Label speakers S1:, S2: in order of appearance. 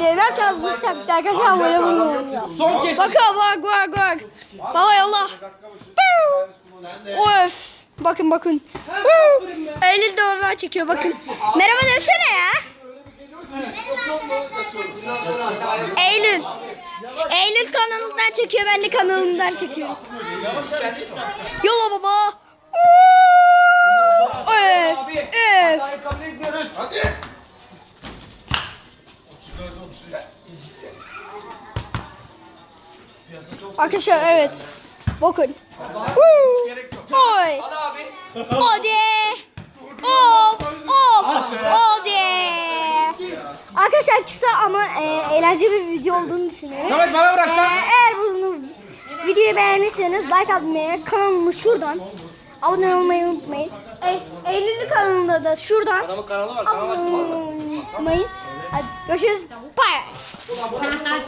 S1: ne yapacağız bu septe arkadaşlar böyle bunu oynuyoruz.
S2: Son kez.
S1: Bakın bak bak bak. Baba yallah. Of. Bakın bakın. Eylül de oradan çekiyor bakın. Merhaba desene ya. Eylül. Eylül kanalından çekiyor ben de kanalımdan çekiyorum. Yola Arkadaşlar evet. Bakın. Oy. Hadi. Of. Of. Hadi. Arkadaşlar kısa ama e, eğlenceli bir video olduğunu düşünüyorum.
S2: Samet bana
S1: E,
S2: bıraksan.
S1: eğer bunu videoyu beğenirseniz like atmayı, kanalımı şuradan abone olmayı unutmayın. E, Eylül'ün kanalında da şuradan
S2: Adamın kanalı var. Kanal
S1: abone olmayı 啊，就是 bird。